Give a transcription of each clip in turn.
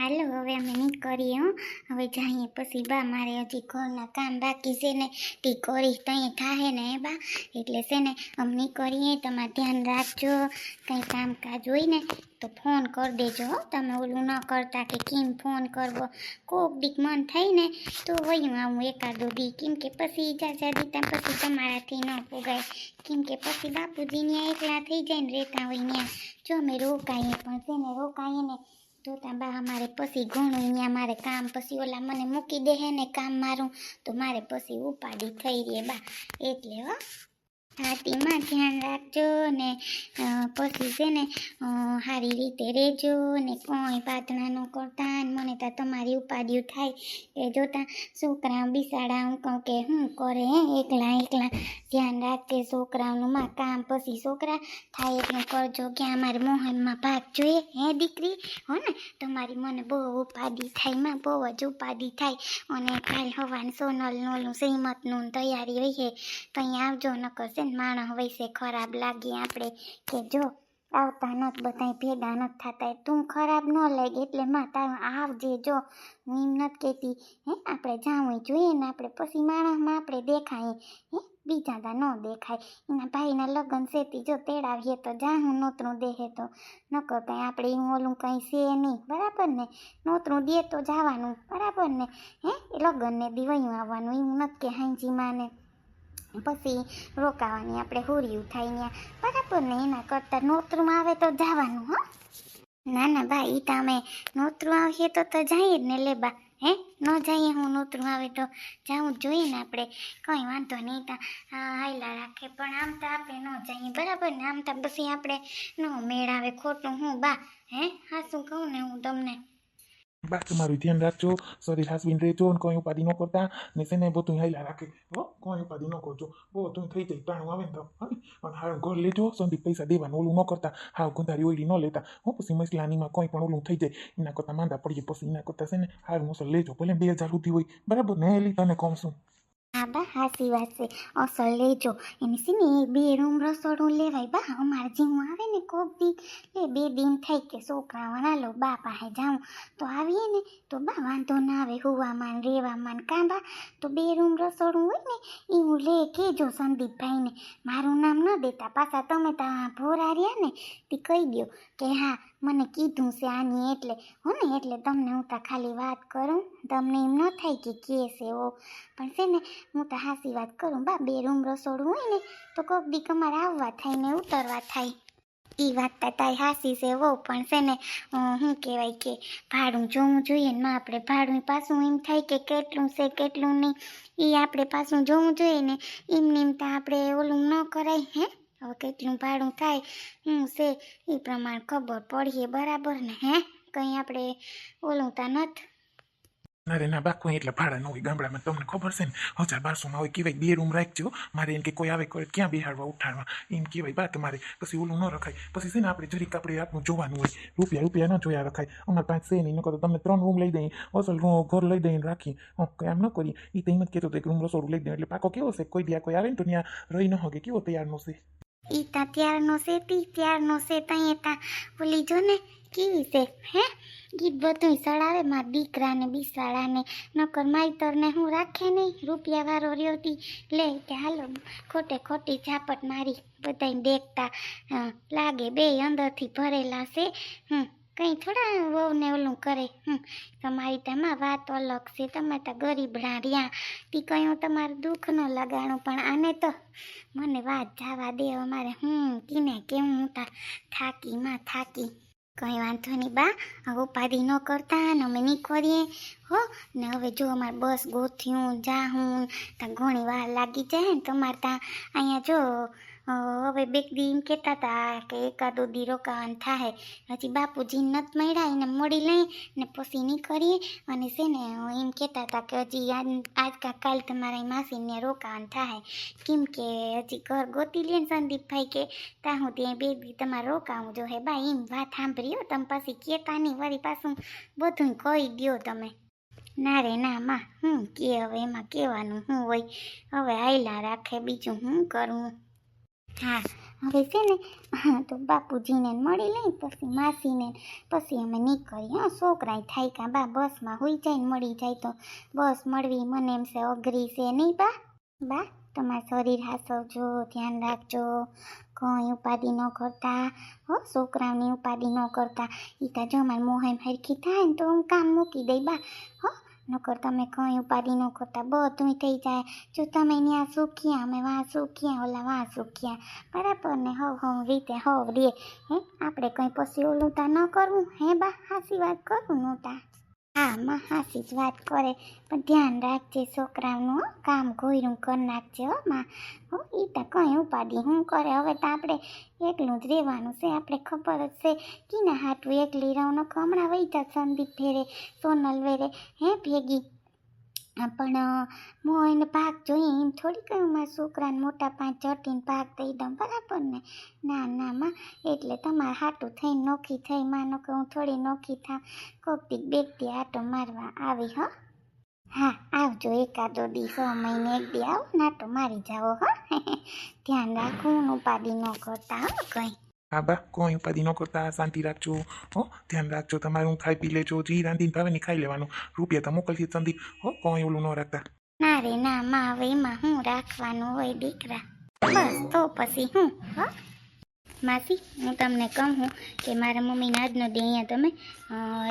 હાલો, હવે અમે નીકળીએ હો. હવે જઈએ પછી બા, મારે હજી ઘરના કામ બાકી છે ને તે કરી તઈ થાહે ને હે બા. એટલે છે ને, અમે નીકળીએ, તમારે ધ્યાન રાખજો. કંઈ કામકાજ હોય ને, તો ફોન કરી દેજો હો. તમે ઓલું ન કરતા કે કેમ ફોન કરવો. કોક દીક મન થાય ને, તો વયું આવું એકાદો દી. કેમ કે પછી જાજા દીતા પછી તમારાથી ન પોગાય. કેમ કે પછી બાપુજી ત્યાં એકલા થઈ જાય ને રહેતા હોય ત્યાં જો અમે રોકાઈએ પણ, છે ને, રોકાઈએ ને તો ત્યાં બા અમારે પછી ઘણું અહીંયા મારે કામ પછી ઓલા મને મૂકી દે ને કામ મારું, તો મારે પછી ઉપાડી થઈ રહે બા. એટલે હો. હાથીમાં ધ્યાન રાખજો ને પછી છે ને સારી રીતે રહેજો ને કોઈ પાતણા ન કરતા મને તો તમારી ઉપાધિયું થાય. એ જોતા છોકરા બિસાડા હું કહું કે હું કરે એકલા એકલા ધ્યાન રાખજે છોકરાઓનું માં કામ પછી છોકરા થાય એટલું કરજો. કે અમારે મોહનમાં ભાગ જોઈએ હે દીકરી? હો ને, તમારી મને બહુ ઉપાધિ થાય, માં બહુ જ ઉપાધિ થાય. અને કાલ હવાને સોનલનું ઓલું શ્રીમતનું તૈયારી હોય છે તો અહીંયા આવજો ન ને માણસ વૈસે ખરાબ લાગીએ આપણે કે જો આવતા નથી બધાય ભેગા નથી થતા તું ખરાબ ન લાગે એટલે માં તારું આવજે જો હું એમ નથી કહેતી, હે, આપણે જાવું જોઈએ ને આપણે પછી માણસમાં આપણે દેખાય, હે બીજા દા ન દેખાય. એના ભાઈના લગ્ન સેતી જો તેડાવીએ તો જાહું નોતરું દેહે તો. નકર કંઈ આપણે એવું ઓલું કંઈ છે નહીં, બરાબર ને? નોતરું દે તો જવાનું, બરાબર ને? હે લગ્નને દિવયું આવવાનું, એવું નથી કે હાંજી ને પછી રોકાવાની આપણે થાય ત્યાં બરાબર ને એના કરતાં નોતરું આવે તો જવાનું, હો. ના ના, બા એ તમે નોતરું આવીએ તો તો જઈએ જ ને, લે, બા. હે? ન જઈએ હું નોતરું આવે તો જાઉં જ જોઈએ ને આપણે. કંઈ વાંધો નહીં તા હાયલા રાખે, પણ આમ તો આપણે ન જઈએ. બરાબર ને આમ તો પછી આપણે ન મેળ આવે ખોટું. હું, બા, હે? હા, શું કહું ને હું તમને? બા તમારું ધ્યાન રાખજો શરીર હાસવીને રહેજો ને કોઈ ઉપાધિ ન કરતા ને છે ને બધું હાઈલા રાખે હો કોઈ ઉપાધિ ન કરજો બધું થઈ જાય ટાણું આવે ને તો હા અને હારું ઘર લેજો સંદીપ પૈસા દેવાનું ઓલું ન કરતા હાવ ગુંધારી ઓઈડી ન લેતા હો પછી મસલાનીમાં કોઈ પણ ઓલું થઈ જાય એના કરતાં માંદા પડીએ પછી એના કરતાં છે ને હારું મુસલ લેજો ભલે બે હજાર સુધી હોય બરાબર ને એલી તને કહું છું હા બા હાસી વાત છે અસલ લેજો. એમ છે ને બે રૂમ રસોડું લેવાય. બા, અમારે જેવું આવે ને કોક દી લે બે દિન થઈ કે છોકરાઓ હાલો, બા પાસે જાઉં. તો આવીએ ને, તો બા, વાંધો ના આવે. હુવામાં ને કાં બા? તો બે રૂમ રસોડું હોય ને એ હું લે કહેજો સંદીપભાઈને. મારું નામ ન દેતા. પાછા તમે ત્યાં ભોરા રહ્યા ને, તે કહી દો કે, હા મને કીધું છે આની એટલે. હો ને એટલે તમને હું તો ખાલી વાત કરું. તમને એમ ન થાય કે કે છે એવો પણ છે ને, હું તો હાસી વાત કરું. બા, બે રૂમ રસોડું હોય ને, તો કોક દી અમારે આવવા થાય ને ઉતરવા થાય. એ વાત તો તારી હાસી છે એવો પણ છે ને શું કહેવાય કે ભાડું જોવું જોઈએ ને, આપણે ભાડું પાછું એમ થાય કે કેટલું છે, કેટલું નહીં. એ આપણે પાછું જોવું જોઈએ ને, એમને એમ તો આપણે ઓલું ન કરાય, હે? હવે કેટલું ભાડું થાય. શું છે એ પ્રમાણે ખબર પડીએ બરાબર ને, હે? કંઈ આપણે ઓલું તો નથી. ના રે ના બા કોઈ એટલે ભાડા ન હોય ગામડામાં. તમને ખબર છે ને? હજાર બારસોમાં હોય, કહેવાય બે રૂમ રાખજો. મારે એમ કે કોઈ આવે, કોઈ ક્યાં બેહાડવા, ઉઠાડવા? એમ કહેવાય, બા, તમારે પછી ઓલું ન રખાય. પછી છે ને આપણે જરીક આપણે આપણું જોવાનું હોય. રૂપિયા રૂપિયા ન જોયા રખાય. અમારે પાંચ છે નહીં નકર તો તમને ત્રણ રૂમ લઈ દઈએ. અસલ રૂમ, ઘર લઈ દઈને રાખી હું કંઈ આમ ન કરી એ તો એમ જ કહેતો હતો, એક રૂમ રસોડું લઈ દઈએ. એટલે પાકો કેવો છે? કોઈ દી કોઈ આવે ને તો ત્યાં રહી ન હોગે કેવો તૈયારનો છે? ઈ તા ત્યારનો છે તી ત્યારનો છે તઈ તા ઓલી જો ને કેવી છે, હે? ગીત બધું સડાવે માર દીકરાને, બિસાડાને. નકર માઈતરને હું રાખે નહીં. રૂપિયા વાળો રહ્યો તી. લે કે હાલો, ખોટે ખોટી ઝાપટ મારી. બધાને દેખતા લાગે બે અંદરથી ભરેલા છે. હમ. કંઈ થોડા વહુને ઓલું કરે. હમ, તમારી તેમાં વાત અલગ છે. તમે તો ગરીબ રહ્યા તી કયું હું તમારું દુઃખ ન લગાડું, પણ આને તો મને વાત જવા દે અમારે. હું કીને કેવું હું તા થાકી, માં થાકી. કંઈ વાંધો નહીં બા, હવે ઉપાધિ ન કરતા ને અમે નીકળીએ. હો, ને હવે જો અમારે બસ ગોથ્યું જાહું ત્યાં ઘણી વાર લાગી જાય ને તમારે ત્યાં. અહીંયા જો હવે બે દી એમ કહેતા હતા કે એકાદો દી રોકાવાનું થાય હજી બાપુજી નથી મળ્યા, એને મળી લઈ ને પછી નીકળીએ. અને છે ને એમ કહેતા હતા કે હજી આજ કા કાલ તમારા માસીને રોકાવાનું થાય કેમ કે હજી ઘર ગોતી લે ને સંદીપભાઈ કે ત્યાં હું ત્યાં બે દી તમારે રોકાવું જો હે. બા, એમ વાત સાંભળી હો, તમે પાછી કહેતા નહીં, વળી પાછું બધું કહી દ્યો તમે. ના રે, ના, માં, હું કે હવે એમાં કહેવાનું હું હોય. હવે આયલા રાખે, બીજું હું કરવું હા. હવે છે ને, હા, તો બાપુજીને મળી લઈ, પછી માસીને, પછી અમે નીકળીએ હા, છોકરાય થાય કાં બા બસમાં હોઈ જાય ને મળી જાય તો બસ મળવી. મને એમ છે, અઘરી છે નહીં બા? બા, તમારું શરીર હાસવજો, ધ્યાન રાખજો. કંઈ ઉપાધિ ન કરતા. હો છોકરાઓની ઉપાધિ ન કરતા. એ તો જો મારી હરખી થાય ને તો હું કામ મૂકી દઈ બા. હો નકર તમે કંઈ ઉપાધિ ન કરતા. બધું થઈ જાય. જો તમે ત્યાં સુખ્યા, અમે વાં સુખ્યા, ઓલા વાં સુખ્યા. બરાબર ને? હવ હવ, રીતે હવ રે. હે? આપણે કંઈ પછી ઓલું તા ન કરવું? હે બા, હાસી વાત કરું નહોતા હા માં જ વાત કરે. પણ ધ્યાન રાખજે છોકરાઓનું હો. કામ ઘોયરું કરી નાખજે, હો, માં. હો એ તો કંઈ ઉપાડી હું કરે? હવે તો આપણે એકલું જ રહેવાનું છે. આપણે ખબર જ છે કીના હાટું એકલી રહું. નકર હમણાં વહી સંદીપ ફેરે સોનલ વેરે, હે, ભેગી? પણ હું એને ભાગ જોઈએ એમ થોડી કહ્યું મારા છોકરાને મોટા પાંચ ચટીને ભાગ દઈ દઉં, બરાબર ને? ના ના, માં, એટલે તમારે હાટું થઈને નોખી થઈ માનો કે હું થોડી નોખી થાવ. કોક દી બેગતી આટો મારવા આવી, હો? હા, આવજો એકાદો દી છ મહિને એક દી આવો નાટો મારી જાઓ, હો? ધ્યાન રાખવું હું ઉપાધિ ન કરતા, હો, કંઈ. બા કોઈ ઉપાધિ ન કરતા શાંતિ રાખજો હો ધ્યાન રાખજો તમારું ખાઈ પી લેજો જી રાંધીને ભાવે ને ખાઈ લેવાનું રૂપિયા તો મોકલતી સંદીપ હો કોઈ ઓલું ન રાખતા ના રે ના માં હવે એમાં હું રાખવાનું હોય દીકરા બસ તો પછી હું હો માસી હું તમને કહું હું કે મારા મમ્મીને આજનો દી અહીંયા તમે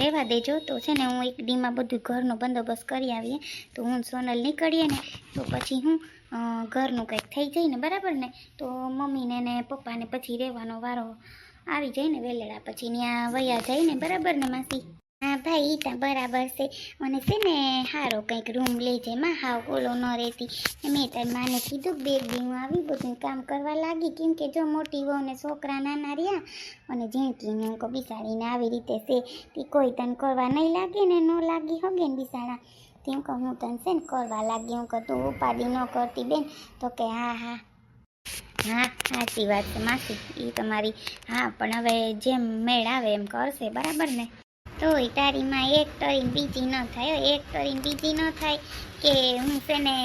રહેવા દેજો. તો છે ને હું એક દીમાં બધું ઘરનો બંદોબસ્ત કરી આવીએ. તો હું સોનલ નીકળીએ ને, તો પછી હું ઘરનું કંઈક થઈ જાય ને બરાબર ને? તો મમ્મીને ને પપ્પાને પછી રહેવાનો વારો આવી જાય ને વેલેડા પછી ત્યાં વયા જાય ને બરાબર ને માસી? હા, ભાઈ ત્યાં બરાબર છે. મને છે ને સારો કંઈક રૂમ લેજે માં હાવ ઓલો ન રહેતી મેં તાર માને કીધું બે દી હું આવી બધું કામ કરવા લાગી, કેમ કે જો મોટી વહુ ને છોકરા નાના રહ્યા, અને હું કહું બિસાડીને આવી રીતે છે તે કોઈ તને કરવા નહીં લાગે ને ન લાગી હગે ને બિસાડા? તેમ કહું હું તને કરવા લાગી. હું તું ઉપાધિ ન કરતી બેન, તો કે હા હા. હા સાચી વાત છે માસી. એ તમારી, હા, પણ હવે જેમ મેળ આવે એમ કરશે, બરાબર ને? તોય તારીમાં એક તરીને બીજી ન થાય. એક તરીને બીજી ન થાય. કે હું છે ને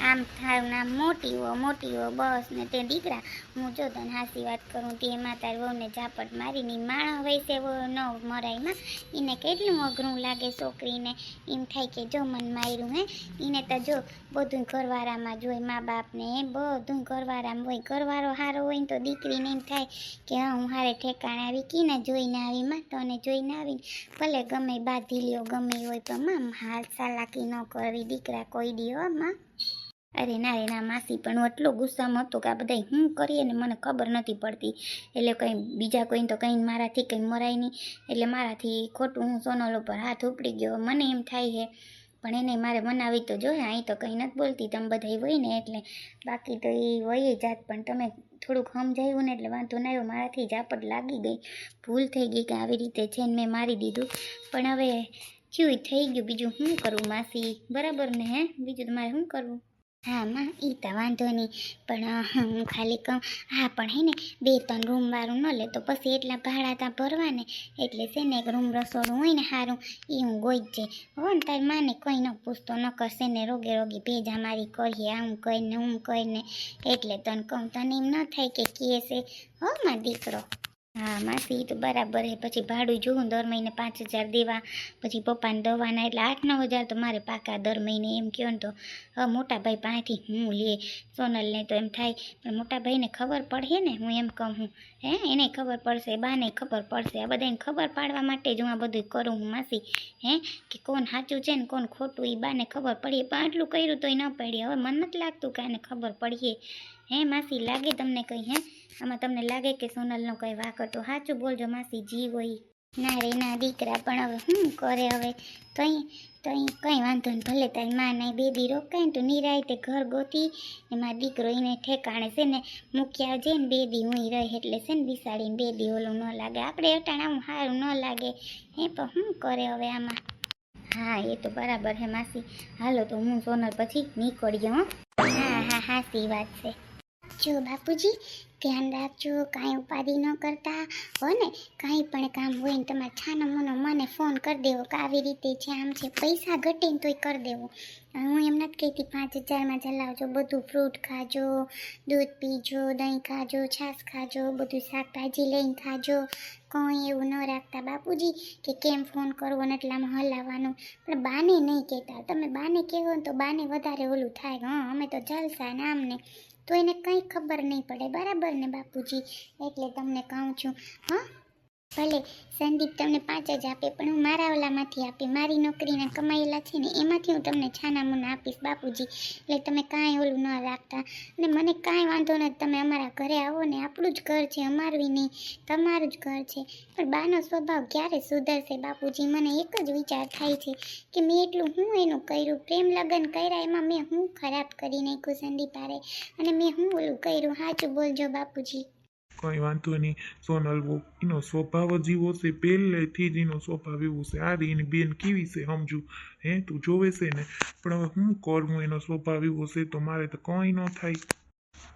આમ થારું નામ મોટી હો મોટી હો, બસ ને તે દીકરા. હું જો તને હાસી વાત કરું તે એમાં તારી વહુને ઝાપટ મારીને માણા વૈસે ન મરાયમાં. એને કેટલું અઘરું લાગે છોકરીને. એમ થાય કે જો મન માર્યું હે એને તો જો બધું ઘરવાળામાં જોઈ મા બાપને એ બધું ઘરવાળામાં હોય. ઘરવાળો સારો હોય ને તો દીકરીને એમ થાય કે હા, હું હારે ઠેકાણે આવી, કીને જોઈને આવી, માં તને જોઈને આવીને. ભલે ગમે બાધી લ્યો, ગમે હોય તો મામ હાલ ચાલાકી ન કરવી, દીકરા કોઈ દી હો માં અરે ના રે, ના માસી, પણ હું એટલો ગુસ્સામાં હતો કે આ બધા હું કરીએ ને મને ખબર નથી પડતી. એટલે કંઈ બીજા કોઈને તો કંઈ મારાથી કંઈ મરાય નહીં. એટલે મારાથી ખોટું હું સોનલ ઉપર હાથ ઉપડી ગયો. મને એમ થાય છે, પણ એને મારે મનાવી તો જોઈએ અહીં તો કંઈ નથી બોલતી. તમે બધા હોય ને એટલે. બાકી તો એ હોય જાત, પણ તમે થોડુંક સમજાયું ને એટલે વાંધો ના આવ્યો. મારાથી ઝાપટ લાગી ગઈ. ભૂલ થઈ ગઈ કે આવી રીતે છે ને મેં મારી દીધું. પણ હવે ચુઈ થઈ ગયું. બીજું શું કરું માસી? બરાબર ને, હે? બીજું તમારે શું કરવું? હા, માં એ તો વાંધો નહીં. પણ હું ખાલી કહું, હા, પણ હે ને, બે, ત્રણ રૂમવાળું ન લે તો પછી એટલા ભાડા ત્યાં ભરવા ને એટલે છે ને, એક રૂમ રસોડું હોય ને સારું એ હું ગોઈ જ હો ને, તારી માને કંઈ ન પૂછતો ન કરશે ને, રોગે રોગી ભેજા મારી કરીએ, આમ કહીને હું કહીને એટલે તને કહું, તને એમ ન થાય કે કહે છે. હો, માં, દીકરો. હા, માસી તો બરાબર હે પછી ભાડું જોઉં દર મહિને પાંચ હજાર દેવા. પછી પપ્પાને દવાના એટલે આઠ નવ હજાર તો મારે પાકા દર મહિને એમ કહો ને તો હવે મોટાભાઈ પાસેથી હું લે સોનલને તો એમ થાય. પણ મોટાભાઈને ખબર પડે ને હું એમ કહું હું. હે, એને ખબર પડશે, બાને ખબર પડશે. આ બધાને ખબર પાડવા માટે જ હું આ બધું કરું હું, માસી. હે, કે કોણ સાચું છે ને કોણ ખોટું એ બાને ખબર પડીએ. પણ આટલું કર્યું તોય ન પડી હવે મને નથી લાગતું કે આને ખબર પડીએ. હે, માસી, લાગે તમને કંઈ, હે? આમાં તમને લાગે કે સોનલનો કંઈ વાક હતો. સાચું બોલજો માસી, જીવ હોય. ના રે, ના દીકરા, પણ હવે શું કરે હવે? તઈ તઈ કંઈ વાંધો નહીં, ભલે તારી માં નહીં બે દી રોકાય ને તો નિરાયતે ઘર ગોતી ને મારો દીકરો એને ઠેકાણે છે ને મૂકી આવજે ને બે હું રહે એટલે છે ને બિસાડીને બે ઓલું ન લાગે. આપણે અટાણ આમ સારું ન લાગે. હે પણ શું કરે હવે આમાં? હા, એ તો બરાબર હે માસી. હાલો તો હું સોનલ પછી નીકળ્યો હો. હા હા હાસી વાત છે. રાખજો બાપુજી, ધ્યાન રાખજો, કાંઈ ઉપાધિ ન કરતા. હો ને, કાંઈ પણ કામ હોય ને તમારે છાનો મોનો મને ફોન કરી દેવો કે આવી રીતે છે આમ છે, પૈસા ઘટે ને તોય કરી દેવો. હું એમ નથી કહેતી, પાંચ હજારમાં ચલાવજો બધું ફ્રૂટ ખાજો, દૂધ પીજો, દહીં ખાજો, છાશ ખાજો, બધું શાકભાજી લઈને ખાજો. કોઈ એવું ન રાખતા. બાપુજી, કે કેમ ફોન કરવો ને એટલામાં હલાવવાનું? પણ બાને નહીં કહેતા. તમે બાને કહેવો ને તો બાને વધારે ઓલું થાય. હં, અમે તો જલસા ને આમ ને તો એને કંઈ ખબર નહીં પડે. બરાબર ને બાપુજી? એટલે તમને કહું છું હા? ભલે સંદીપ તમને પાંચ જ આપે, પણ હું મારા ઓલામાંથી આપી. મારી નોકરીના કમાયેલા છે ને, એમાંથી હું તમને છાનામુના આપીશ, બાપુજી. એટલે તમે કાંઈ ઓલું ન રાખતા. અને મને કાંઈ વાંધો નથી, તમે અમારા ઘરે આવો ને, આપણું જ ઘર છે, અમારું નહીં, તમારું જ ઘર છે. પણ બાનો સ્વભાવ ક્યારે સુધરશે, બાપુજી? મને એક જ વિચાર થાય છે કે મેં એટલું હું એનું કર્યું? પ્રેમ લગ્ન કર્યા એમાં મેં હું ખરાબ કરી નાખ્યું સંદીપ હારે? અને મેં હું ઓલું કર્યું? સાચું બોલજો બાપુજી. કંઈ વાંધો નહીં. સોનલ એનો સ્વભાવ જ એવો છે, પહેલેથી જ એનો સ્વભાવ એવો છે. આ રી બેન કેવી છે સમજુ? હે, તું જોવે છે ને? પણ હવે હું કરું એનો સ્વભાવ એવો છે તો મારે તો કંઈ ન થાય.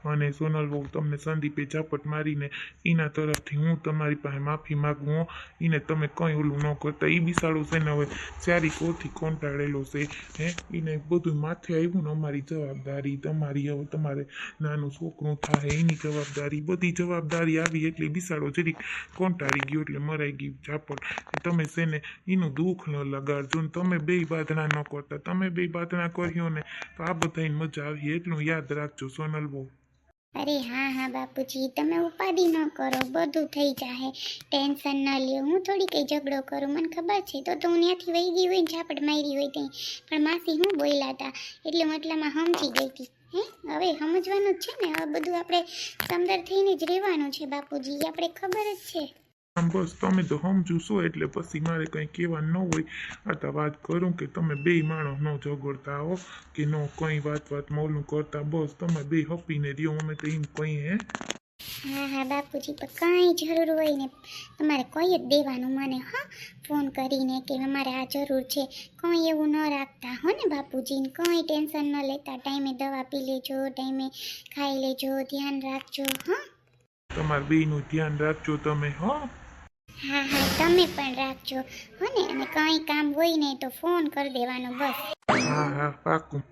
અને સોનલ બહુ તમને સંદીપે ઝાપટ મારીને એના તરફથી હું તમારી પાસે માફી માગું હો. એને તમે કંઈ ઓલું ન કરતા. એ બિસાડો છે ને હવે ચારી કોથી કંટાળેલો છે. હે? એને બધું માથે આવ્યું ને અમારી જવાબદારી તમારી. હવે તમારે નાનું છોકરું થાય, એની જવાબદારી. બધી જવાબદારી આવી એટલે બિસાડો. જરીક કંટાળી ગયો એટલે મરાઈ ગયું ઝાપટ. તમે છે ને એનું દુઃખ ન લગાડજો ને તમે બે બાધણા ન કરતા. તમે બે બાધણા કર્યો ને તો આ બધાની મજા આવી. એટલું યાદ રાખજો સોનલ બહુ. અરે હા હા, બાપુજી, તમે ઉપાધિ ન કરો, બધું થઈ જાહે. ટેન્શન ન લ્યો, હું થોડી કંઈ ઝઘડો કરું. મને ખબર છે, તો તો હું ત્યાંથી વહી ગઈ હોય ને ઝાપટ મારી હોય ત્યાં. પણ માસી હું બોલ્યા હતા એટલે હું એટલામાં સમજી ગઈ હતી. હે? હવે સમજવાનું જ છે ને, હવે બધું આપણે સમદર થઈને જ રહેવાનું છે, બાપુજી. આપણે ખબર જ છે. આમ બસ તમે તો સમજુ છો એટલે પછી મારે કંઈ કહેવા ન હોય. આ તો વાત કરું કે તમે બે માણસ ન ઝઘડતા હો કે ન કંઈ વાત વાત મોલું કરતા. બસ તમે બે હપીને રહ્યો અમે તો એમ કંઈ હે. હા હા બાપુજી પણ કાંઈ જરૂર હોય ને. તમારે કોઈ જ દેવાનું મને હા? ફોન કરીને કે અમારે આ જરૂર છે. કંઈ એવું ન રાખતા હો ને બાપુજીને કંઈ ટેન્શન ન લેતા. ટાઈમે દવા પી લેજો ટાઈમે ખાઈ લેજો ધ્યાન રાખજો હા? તમારા બેનું ધ્યાન રાખજો તમે હો. હા હા, તમે પણ રાખજો. હો ને, અને કંઈ કામ હોય ને તો ફોન કરી દેવાનો બસ. હા હા, પાકું.